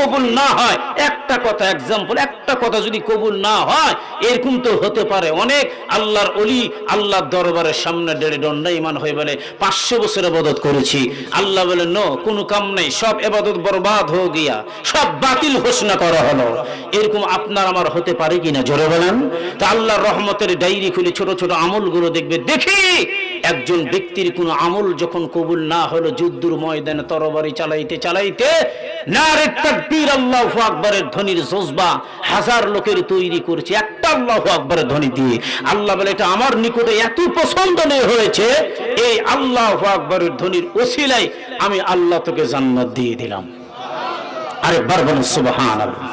কবুল না হয়, একটা কথা এক্সাম্পল একটা কথা যদি কবুল না হয়, এরকম তো হতে পারে অনেক। আল্লাহর অলি আল্লাহর দরবারের সামনে দেড়ে দণ্ডাইমান হয়ে বলে, পাঁচশো বছর এবাদত করেছি। আল্লাহ বলে, ন, কোনো কাম নেই, সব এবাদত বরবাদ হয়ে গিয়া, সব বাতিল ঘোষণা করা হলো। এরকম আপনার আমার হতে পারে কিনা? জোরে বলেন। তা আল্লাহর রহমতের ডায়েরি খুলে ছোট ছোট আমলগুলো দেখবে, দেখি একজন ব্যক্তির কোনো আমল যখন কবুল না হলো, যুদ্ধর ময়দানে তরবারি চালাইতে চালাইতে আল্লাহু ধ্বনির আমি আল্লাহ তোকে জান্নাত দিয়ে দিলাম। বলুন, সুবহানাল্লাহ।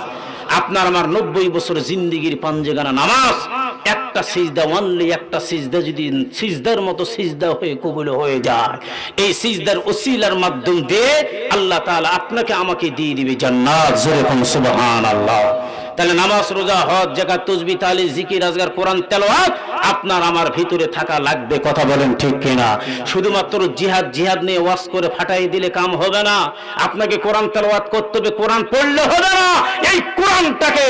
আপনার আমার নব্বই বছর জিন্দিগির পাঞ্জেগানা নামাজ একটা সিজদা ওয়ানলি একটা সিজদা যদি সিজদার মতো সিজদা হয়ে কবুল হয়ে যায়, এই সিজদার ওসিলার মাধ্যম দিয়ে আল্লাহ তাআলা আপনাকে আমাকে দিয়ে দিবে জান্নাত, জোরে কোন সুবহানাল্লাহ। তাহলে নামাজ, রোজা, হজ জাকাত তসবি তালি জিকির, আজগার, কোরআন, তেলাওয়াত আপনার আমার ভিতরে থাকা লাগবে, কথা বলেন ঠিক কিনা? শুধুমাত্র জিহাদ জিহাদ নিয়ে ওয়াজ করে ফাটাই দিলে কাম হবে না। আপনাকে কোরআন তেলাওয়াত করতে হবে, কোরআন পড়লে হবে না। এই কোরআনটাকে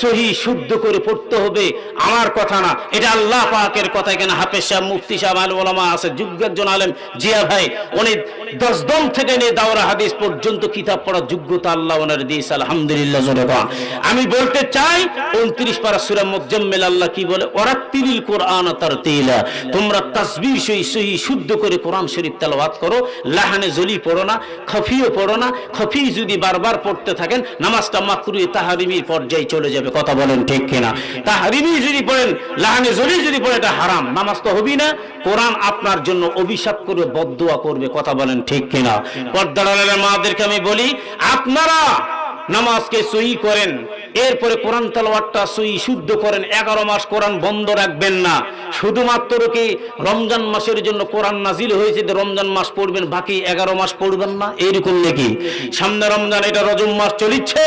সহি শুদ্ধ করে পড়তে হবে। আমার কথা না। এটা আল্লাহ পাকের কথা। এখানে হাফেজ সাহেব, মুফতি সাহেব আল ওলামা আছে। যোগ্য একজন আলেম জিয়া ভাই, উনি দশ দম থেকে নিয়ে দাওরা হাদিস পর্যন্ত কিতাব পড়ার যোগ্যতা আল্লাহ ওনার দিয়েছে। আলহামদুলিল্লাহ কোরআন। আমি বলতে চাই, উনত্রিশ পারা সুরা মুজাম্মেল আল্লাহ কি বলে? ওরা তিলিল কোরআন তার তিলা তোমরা তাসবির সহি সহি, শুদ্ধ করে কোরআন শরীফ তেলাওয়াত করো। লাহানে জলি পড়ো না, খফিও পড়ো না। খফি যদি বারবার পড়তে থাকেন, নামাজটা মাকরুয়ে তাহারিমির পর্যায়ে চলে যাবে। কথা বলেন ঠিক কিনা? তাহারিমি যদি পড়েন, লাহানে জরি যদি পড়ে, এটা হারাম। নামাজ তো হবি না। কোরআন আপনার জন্য অভিশাপ করবে বদুয়া করবে, কথা বলেন ঠিক কিনা? পর্দার মাদেরকে আমি বলি, আপনারা নামাজকে সই করেন। এরপরে কোরআন তালাওয়াতটা সহি শুদ্ধ করেন, এগারো মাস কোরআন বন্ধ রাখবেন না। শুধুমাত্র কি রমজান মাসের জন্য কোরআন নাজিল হয়েছে, যে রমজান মাস পড়বেন, বাকি এগারো মাস পড়বেন না? এইরকম নাকি? সামনে রমজান, এটা রজম মাস চলিচ্ছে।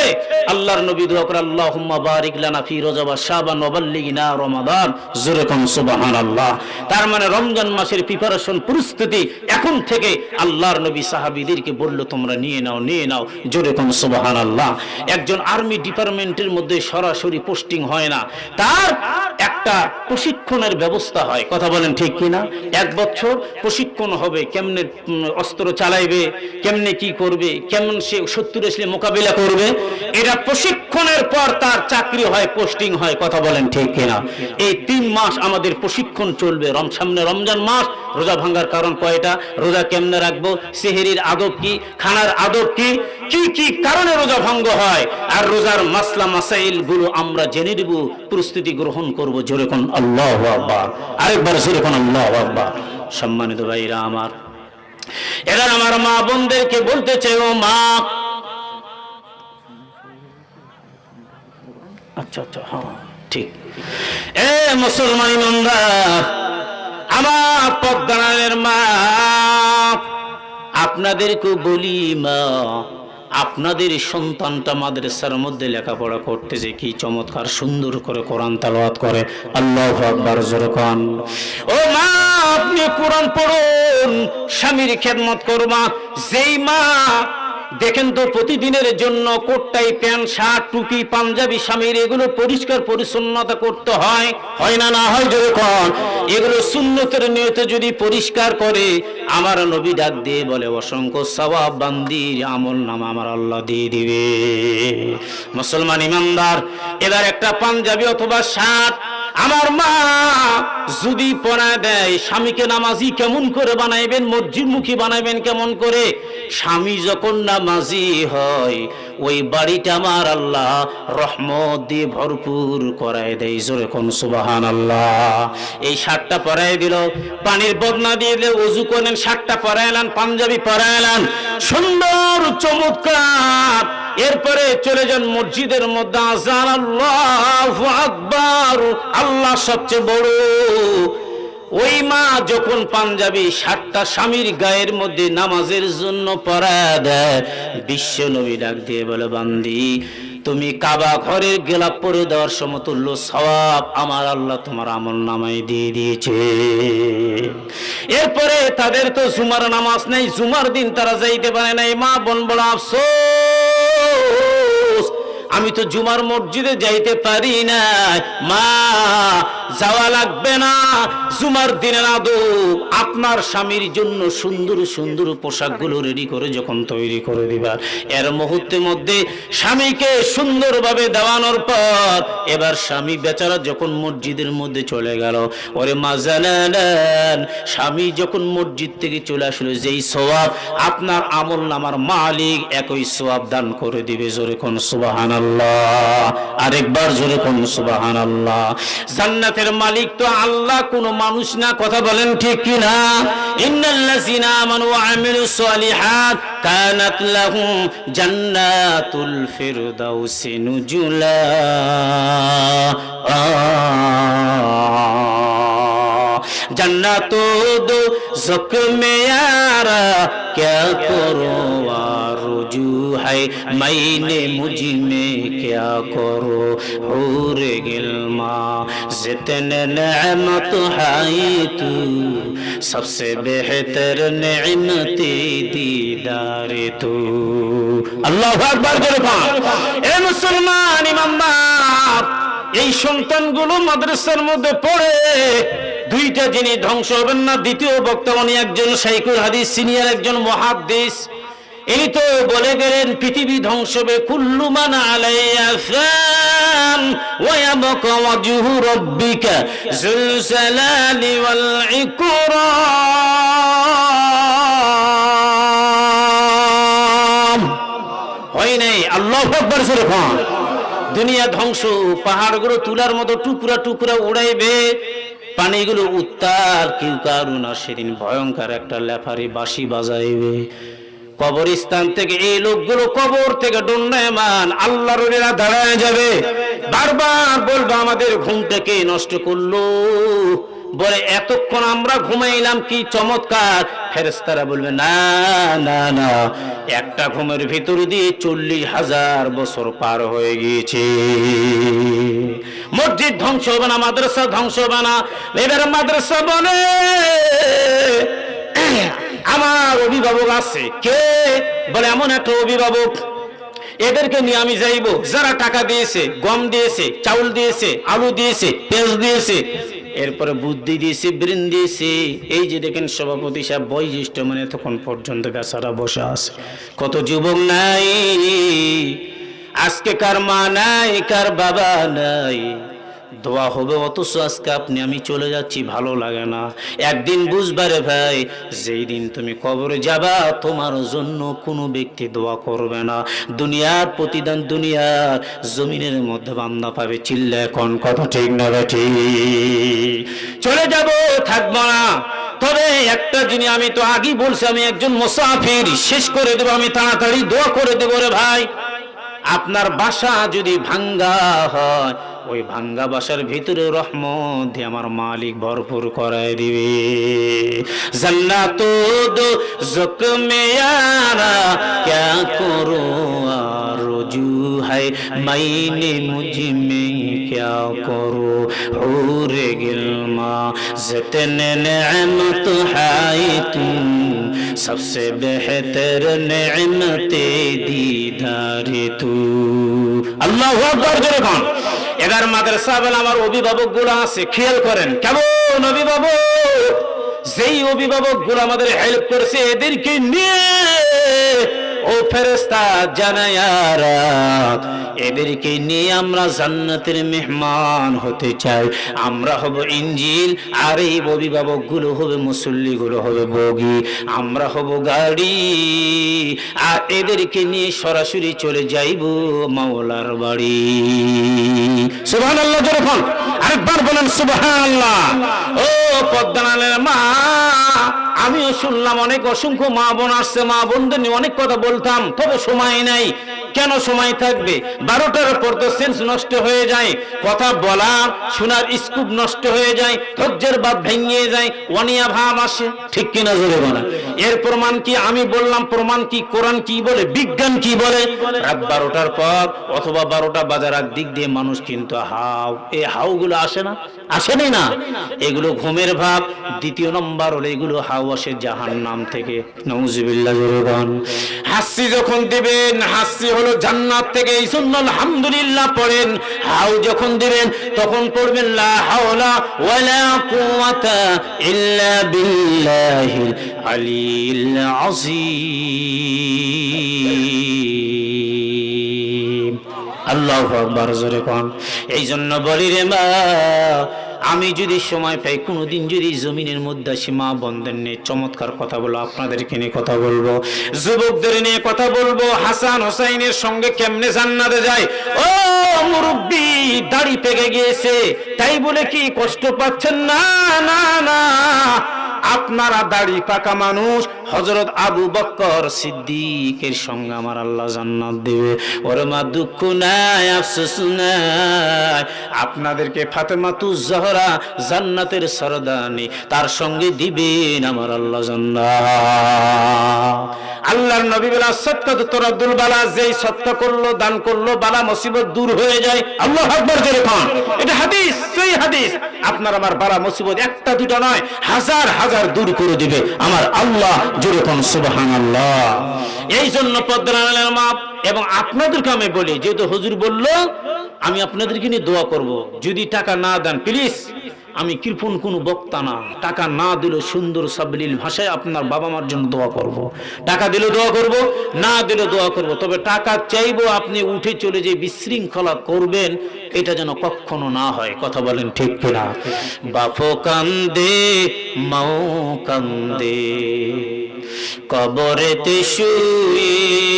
আল্লাহর নবী দোয়া করে, আল্লাহুম্মা বারিক লানা ফি রজব শাবান ওয়া রমাদান। জোরে সুবহানাল্লাহ। তার মানে রমজান মাসের প্রিপারেশন প্রস্তুতি এখন থেকে আল্লাহর নবী সাহাবীদেরকে বলল, তোমরা নিয়ে নাও নিয়ে নাও। জোরে কোন, সুবহানাল্লাহ। একজন আর্মি ডিপার্টমেন্টের মধ্যে সরাসরি পোস্টিং হয় না। তার একটা প্রশিক্ষণের ব্যবস্থা হয়। কথা বলেন ঠিক কিনা? এক বছর প্রশিক্ষণ হবে, কেমনে অস্ত্র চালাইবে, কেমনে কি করবে, কেমন সে শত্রু আসলে মোকাবিলা করবে, এটা প্রশিক্ষণের পর তার চাকরি হয়, পোস্টিং হয়, কথা বলেন ঠিক কিনা? এই তিন মাস আমাদের প্রশিক্ষণ চলবে, রম, সামনে রমজান মাস, রোজা ভাঙ্গার কারণ কয়টা? রোজা কেমনে রাখব? সেহেরির আদব কি? খানার আদব কি? কি কি কারণে রোজা ভঙ্গ হয়? আর রোজার মাসলা মাসাইলগুলো আমরা জেনে নিব, প্রস্তুতি গ্রহণ করব। জোরে কোন আল্লাহ আকবার, আরেকবার জোরে কোন আল্লাহ আকবার। সম্মানিত ভাইরা আমার, এবার আমার মা বোনদেরকে বলতে চাই, ও মা। আচ্ছা আচ্ছা হ্যাঁ ঠিক। এ মুসলমান আমার পদ্মানের মা আপনাদেরকে বলি মা আপনাদের সন্তানটা মাদ্রাসার মধ্যে লেখাপড়া করতে যে কি চমৎকার সুন্দর করে কোরআন তালাওয়াত করে। আল্লাহ আকবার, জোরে কান ও মা আপনি কোরআন পড়ুন, স্বামীর খেদমত করবা। যেই মা দেখেন তো প্রতিদিনের জন্য কোটটাই প্যান্ট, শার্ট, টুপি, পাঞ্জাবি, স্বামীর এগুলো পরিষ্কার পরিচ্ছন্নতা করতে হয়। হয় না না হয় যখন এগুলো সুন্নতের নিয়তে যদি পরিষ্কার করে, আমার নবী ডাক দিয়ে বলে, অসংখ্য সওয়াব বান্দির আমল নাম আমার আল্লাহ দিয়ে দিবে। মুসলমান ইমানদার, এবার একটা পাঞ্জাবি অথবা শার্ট আমার মা যদি পড়া দেয়, স্বামীকে নামাজি কেমন করে বানাইবেন? মসজিদমুখী বানাইবেন কেমন করে? স্বামী যখন নামাজি হয় ওই বাড়িটা আমার আল্লাহ রহমত দিয়ে ভরপুর করায় দেয়, জোরে কোন সুবাহান আল্লাহ এই শার্টটা পরাই দিল, পানির বদনা দিয়ে দিলে, উজু করেন শার্টটা পরাইলেন পাঞ্জাবি পরাইলেন সুন্দর, চমৎকার। এরপরে চলে যান মসজিদের মধ্যে, আজান আল্লাহ আকবার, আল্লাহ সবচেয়ে বড় ওই মা যখন পাঞ্জাবি সাতটা স্বামীর গায়ের মধ্যে নামাজের জন্য পড়া দেয়, বিশ্ব নবী ডাক দিয়ে বলে, বান্দি, তুমি কাবা ঘরের গেলাপ পরে দেওয়ার সমতুল্য সওয়াব আমার আল্লাহ তোমার আমল নামাই দিয়ে দিয়েছে। এরপরে তাদের তো জুমার নামাজ নেই, জুমার দিন তারা যাইতে পারে নাই। মা বোন বড় আফসোস আমি তো জুমার মসজিদে যাইতে পারি না মা, যাওয়া লাগবে না। জুমার দিনের আদব আপনার স্বামীর জন্য সুন্দর সুন্দর পোশাকগুলো রেডি করে যখন তৈরি করে দিবার এর মুহূর্তের মধ্যে স্বামীকে সুন্দরভাবে দেওয়ানোর পর এবার স্বামী বেচারা যখন মসজিদের মধ্যে চলে গেল, ওরে মা জানালেন স্বামী যখন মসজিদ থেকে চলে আসলো, যেই সোয়াব আপনার আমল নামার মালিক, একই সোয়াব দান করে দিবে জোরে কোন আল্লাহ আরেকবার জোরে কোন সুবাহান আল্লাহ মালিক তো আল্লাহ, কোনো মানুষ না। কথা বলেন ঠিক ইন্নাল্লাযিনা আমানু ওয়া আমিলুস সালিহাত কানাত লাহুম জান্নাতুল নুজুলা। কে করুন ہے میں نے مجھ میں کیا کرو حور گلما جتنے نعمت ہے تو سب سے بہتر نعمت دیدار تو اللہ اکبر گلما اے مسلمان امام এই সন্তানগুলো মাদ্রাসার মধ্যে পড়ে দুইটা জিনিস ধ্বংস হবেন না দ্বিতীয় বক্তা মানে একজন শাইকুল হাদিস সিনিয়র একজন মহাদ্দিস ইনি তো বলে গেলেন, পৃথিবী ধ্বংস হবে। কুল্লু মান আলাইয়া ফান ওয়া ইয়াবকা ওয়াজহু রাব্বিকা যুল ওয়াল ইকরাম। হয় নাই? দুনিয়া ধ্বংস, পাহাড়গুলো তুলার মতো টুকরা টুকরা উড়াইবে। পানিগুলো উত্তাল, কেউ কারু না, সেদিন ভয়ঙ্কর একটা লেফারি বাঁশি বাজাইবে। কবরস্থান থেকে এই লোকগুলো কবর থেকে ডন্ডায়মান আল্লাহর ওলিরা দাঁড়ায় যাবে। বারবার বলব, আমাদের ঘুমটাকে নষ্ট করল। বলে, এতক্ষণ আমরা ঘুমাইলাম, কি চমৎকার। ফেরেস্তারা বলবে, না না না, একটা ঘুমের ভিতর দিয়ে চল্লিশ হাজার বছর পার হয়ে গিয়েছে। মসজিদ ধ্বংস হবে না, মাদ্রাসা ধ্বংস হবে না। এবার মাদ্রাসা বলে আমার অভিভাবক আছে। কে? বলে, এমন একটা অভিভাবক। এদেরকে নিয়ে আমি যাইব। যারা টাকা দিয়েছে, গম দিয়েছে, চাউল দিয়েছে, আলু দিয়েছে পেঁয়াজ দিয়েছে, এরপরে বুদ্ধি দিয়েছে, ব্রেন দিয়েছে। এই যে দেখেন, সভাপতি সাহেব বয়োজ্যেষ্ঠ মানে তখন পর্যন্ত বেচারা বসে আছে। কত যুবক নাই, আজকে কার মা নাই, কার বাবা নাই দোয়া হবে, অথচ আজকে আপনি, আমি চলে যাচ্ছি, ভালো লাগে না। একদিন বুঝবারে ভাই, যেই দিন তুমি কবরে যাবা, তোমার জন্য কোনো ব্যক্তি দোয়া করবে না। দুনিয়ার প্রতিদান দুনিয়ার জমিনের মধ্যে বান্দা পাবে চিল্লা এখন কথা ঠিক না ঠিক। চলে যাব, থাকব না। তবে একটা জিনিস আমি তো আগেই বলছি, আমি একজন মুসাফির, শেষ করে দেবো, আমি তাড়াতাড়ি দোয়া করে দেবো রে ভাই। আপনার বাসা যদি ভাঙ্গা হয়, ওই ভাঙ্গা বাসার ভিতরে রহমত দিয়ে আমার মালিক ভরপুর করায় দিবে। জাল্লা তো দো জকমেয়ারা ক্যা করো রজু হায়? মাইনে মুঝি মে ক্যা করো? হোরে গিলমা, জিতনে নেমত হাই তুম। সবসে বেহতর নেমতে দি আল্লাহ যখন এগার মাদ্রাসা বলে আমার অভিভাবকগুলা আছে, খেয়াল করেন, কেমন অভিভাবক? যেই অভিভাবকগুলো আমাদের হেল্প করছে, এদেরকে নিয়ে ও ফেরেস্তা জানায়ারা এদেরকে নিয়ে আমরা জান্নাতের মেহমান হতে চাই। আমরা হব ইঞ্জিল, আর এই অভিভাবকগুলো হবে মুসল্লি গুলো হবে বগি। আমরা হব গাড়ি, আর এদেরকে নিয়ে সরাসরি চলে যাইব মাওলার বাড়ি। সুবহান আল্লাহ আরেকবার বলেন সুবহান আল্লাহ ও পদ্মানের মা আমিও শুনলাম অনেক অসংখ্য মা বোন আসছে, মা বোনদের নিয়ে অনেক কথা বলতাম, তবে সময় নাই। কেন সময় থাকবে? বারোটার পর তো সেন্স নষ্ট হয়ে যায়। কথা বলা, শোনার স্কুপ নষ্ট হয়ে যায়, ধৈর্যের বাদ ভেঙে যায়, অনিয়া ভাব আসে। ঠিক কিনা জোরে বলা এর প্রমাণ কি আমি বললাম? প্রমাণ কি কোরআন কি বলে? বিজ্ঞান কি বলে? রাত বারোটার পর অথবা বারোটা বাজার আগ দিক দিয়ে মানুষ কিন্তু হাও এই হাউগুলো আসে না? আসেনি না? এগুলো ঘুমের ভাব। দ্বিতীয় নম্বর হলো এগুলো হাউ তাও আসে জাহান নাম থেকে নজুবিল্লাহ হাসি যখন দিবেন, হাসি হলো জান্নাত থেকে এই জন্য আলহামদুলিল্লাহ পড়েন। হাউ যখন দিবেন, তখন পড়বেন, লা হাওলা ওয়ালা কুওয়াতা ইল্লা বিল্লাহিল আলিল আযীম। আল্লাহু আকবার, জোরে কোন। এই জন্য বলি রে মা আমি যদি সময় পাই, কোনোদিন যদি জমিনের মধ্যে আসি, মা বন্ধের নিয়ে চমৎকার কথা বলব আপনাদেরকে নিয়ে কথা বলব, যুবকদের নিয়ে কথা বলব, হাসান হোসাইনের সঙ্গে কেমনে জান্নাতে যায়? ও মুরব্বী, দাড়ি পেকে গিয়েছে, তাই বলে কি কষ্ট পাচ্ছেন? না না না। আপনারা দাড়ি পাকা মানুষ। হজরত আবু বক্কর সিদ্দিকের সঙ্গে আমার আল্লাহ জান্নাত দেবে। ওর মা দুঃখ নাই, আফসোস নাই। আপনাদেরকে ফাতেমাতু জহরা জান্নাতের সরদানি তার সঙ্গে দিবেন আমার আল্লাহ জান্নাত। আল্লাহর নবী বলা সত্য তোর আব্দুল বালা যেই সত্য করল, দান করল, বালা মুসিবত দূর হয়ে যায়। আল্লাহ আকবর, জোরে খান এটা হাদিস, সেই হাদিস। আপনার আমার বালা মুসিবত একটা দুটো নয়, হাজার হাজার দূর করে দিবে। আমার আল্লাহ যেরকম সুবাহান আল্লাহ এই জন্য পদ্মানের মাপ এবং আপনাদেরকে আমি বলি, যেহেতু হজুর বলল, আমি আপনাদেরকে নিয়ে দোয়া করব। যদি টাকা না দেন প্লিজ আমি কৃপণ কোনো বক্তা না। টাকা না দিলে সুন্দর সাবলীল ভাষায় আপনার বাবা মার জন্য দোয়া করব। টাকা দিলে দোয়া করব, না দিলে দোয়া করব। তবে টাকা চাইব আপনি উঠে চলে যে বিশৃঙ্খলা করবেন, এটা যেন কখনো না হয়। কথা বলেন ঠিক কিনা? বাপো কান্দে, মাও কান্দে, কবরেতে শুয়ে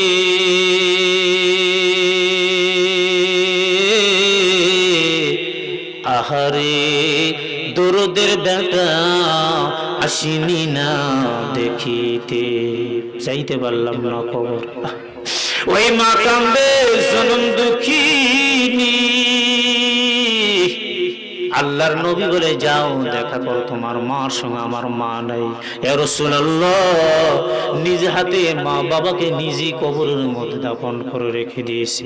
আহারে দরদের বেটা আসিনি না দেখিতে। চাইতে পারলাম না খবর। ওই মা কান্দে জনম দুঃখিনী আল্লাহর নবী বলে, যাও, দেখা করো তোমার মার সঙ্গে, আমার মা নাই। নিজ হাতে মা বাবাকে নিজে কবরের মধ্যে দাফন করে রেখে দিয়েছি।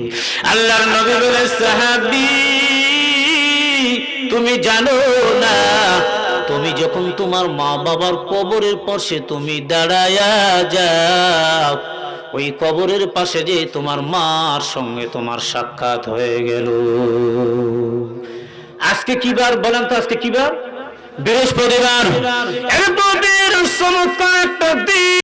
আল্লাহর নবী বলে, সাহাবী তুমি জানো না। তুমি যখন তোমার মা বাবার কবরের পাশে তুমি দাঁড়ায়া যাও ওই কবরের পাশে যে তোমার মার সঙ্গে তোমার সাক্ষাৎ হয়ে গেল। আজকে কি বার বলেন তো আজকে কি বার? বৃহস্পতিবার। চমৎকার একটা দিন